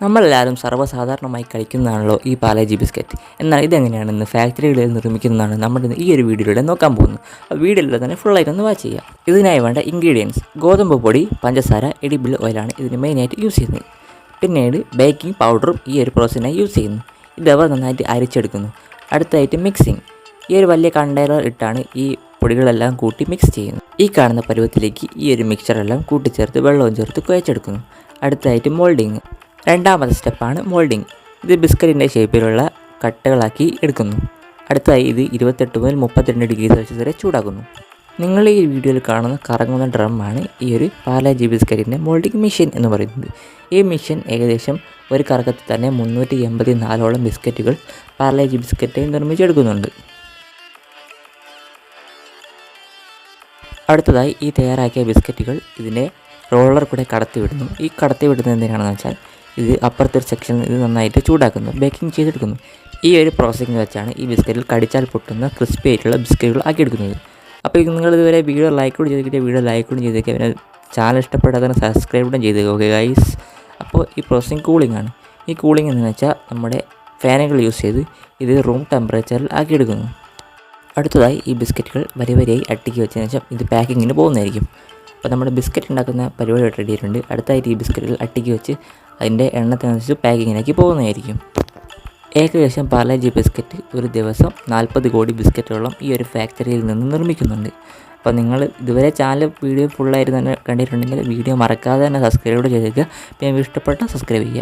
നമ്മളെല്ലാവരും സർവസാധാരണമായി കഴിക്കുന്നതാണല്ലോ ഈ പാലേജി ബിസ്ക്കറ്റ്. എന്നാൽ ഇതെങ്ങനെയാണെന്ന് ഫാക്ടറികളിൽ നിർമ്മിക്കുന്നതാണ് ഇന്ന് ഈ ഒരു വീഡിയോയിലൂടെ നോക്കാൻ പോകുന്നത്. ആ വീഡിയോയിലൂടെ തന്നെ ഫുള്ളായിട്ട് ഒന്ന് വാച്ച് ചെയ്യാം. ഇതിനായി വേണ്ട ഇൻഗ്രീഡിയൻസ് ഗോതമ്പ് പൊടി പഞ്ചസാര എഡിബിൾ ഓയിലാണ് ഇതിന് മെയിനായിട്ട് യൂസ് ചെയ്യുന്നത്. പിന്നീട് ബേക്കിംഗ് പൗഡറും ഈ ഒരു പ്രോസസ്സിനായി യൂസ് ചെയ്യുന്നു. ഇതവർ നന്നായിട്ട് അരിച്ചെടുക്കുന്നു. അടുത്തായിട്ട് മിക്സിംഗ് ഈ ഒരു വലിയ കണ്ടെയ്നർ ഇട്ടാണ് ഈ പൊടികളെല്ലാം കൂട്ടി മിക്സ് ചെയ്യുന്നു ഈ കാണുന്ന പരുവത്തിലേക്ക് ഈ ഒരു മിക്സറെല്ലാം കൂട്ടിച്ചേർത്ത് വെള്ളവും ചേർത്ത് കുഴച്ചെടുക്കുന്നു. അടുത്തായിട്ട് മോൾഡിങ് രണ്ടാമത്തെ സ്റ്റെപ്പാണ് മോൾഡിങ്. ഇത് ബിസ്ക്കറ്റിന്റെ ഷേപ്പിലുള്ള കട്ടകളാക്കി എടുക്കുന്നു. അടുത്തതായി ഇത് ഇരുപത്തെട്ട് മുതൽ മുപ്പത്തിരണ്ട് ഡിഗ്രി സെൽഷ്യസ് വരെ ചൂടാക്കുന്നു. നിങ്ങൾ ഈ വീഡിയോയിൽ കാണുന്ന കറങ്ങുന്ന ഡ്രമ്മാണ് ഈ ഒരു പാലാജി ബിസ്ക്കറ്റിന്റെ മോൾഡിംഗ് മെഷീൻ എന്ന് പറയുന്നത്. ഈ മെഷീൻ ഏകദേശം ഒരു കറക്കത്തിൽ തന്നെ മുന്നൂറ്റി എൺപത്തി നാലോളം ബിസ്ക്കറ്റുകൾ പാലാജി ബിസ്ക്കറ്റ് നിർമ്മിച്ചെടുക്കുന്നുണ്ട്. അടുത്തതായി ഈ തയ്യാറാക്കിയ ബിസ്ക്കറ്റുകൾ ഇതിന്റെ റോളർ കൂടെ കടത്തിവിടുന്നു. ഈ കടത്തിവിടുന്നത് എന്തിനാണെന്ന് വെച്ചാൽ ഇത് അപ്പുറത്തെ ഒരു സെക്ഷനിൽ ഇത് നന്നായിട്ട് ചൂടാക്കുന്നു. ബേക്കിംഗ് ചെയ്തെടുക്കുന്നു. ഈ ഒരു പ്രോസസ്സിംഗ് വെച്ചാണ് ഈ ബിസ്ക്കറ്റിൽ കടിച്ചാൽ പൊട്ടുന്ന ക്രിസ്പി ആയിട്ടുള്ള ബിസ്ക്കറ്റുകൾ ആക്കിയെടുക്കുന്നത്. അപ്പോൾ നിങ്ങൾ ഇതുവരെ വീഡിയോ ലൈക്ക് കൂടി ചെയ്തിട്ട് വീഡിയോ ലൈക്ക് കൂടി ചെയ്തേക്കുക പിന്നെ ചാനൽ ഇഷ്ടപ്പെടാതെ സബ്സ്ക്രൈബ് കൂടെ ചെയ്തേക്കുക ഓക്കെ ഗൈസ് അപ്പോൾ ഈ പ്രോസസ്സിംഗ് കൂളിംഗ് ആണ്. ഈ കൂളിംഗ് എന്ന് വെച്ചാൽ നമ്മുടെ ഫാനുകൾ യൂസ് ചെയ്ത് ഇത് റൂം ടെമ്പറേച്ചറിൽ ആക്കിയെടുക്കുന്നു. അടുത്തതായി ഈ ബിസ്ക്കറ്റുകൾ വരി വരിയായി അട്ടിക്ക് വെച്ചതിന് ശേഷം ഇത് പാക്കിങ്ങിന് പോകുന്നതായിരിക്കും. അപ്പോൾ നമ്മുടെ ബിസ്ക്കറ്റ് ഉണ്ടാക്കുന്ന പരിപാടി റെഡി ആയിട്ടുണ്ട്. അടുത്തായിട്ട് ഈ ബിസ്ക്കറ്റുകൾ അട്ടിക്ക് വെച്ച് അതിന്റെ എണ്ണത്തിനനുസരിച്ച് പാക്കിങ്ങിലേക്ക് പോകുന്നതായിരിക്കും. ഏകദേശം പാർലേജി ബിസ്ക്കറ്റ് ഒരു ദിവസം നാൽപ്പത് കോടി ബിസ്ക്കറ്റോളം ഈ ഒരു ഫാക്ടറിയിൽ നിന്ന് നിർമ്മിക്കുന്നുണ്ട്. അപ്പോൾ നിങ്ങൾ ഇതുവരെ ചാനൽ വീഡിയോ ഫുള്ളായിരുന്നു തന്നെ കണ്ടിട്ടുണ്ടെങ്കിൽ വീഡിയോ മറക്കാതെ തന്നെ സബ്സ്ക്രൈബ് ചെയ്തേക്കുക പിന്നെ ഇഷ്ടപ്പെട്ടാൽ സബ്സ്ക്രൈബ് ചെയ്യുക.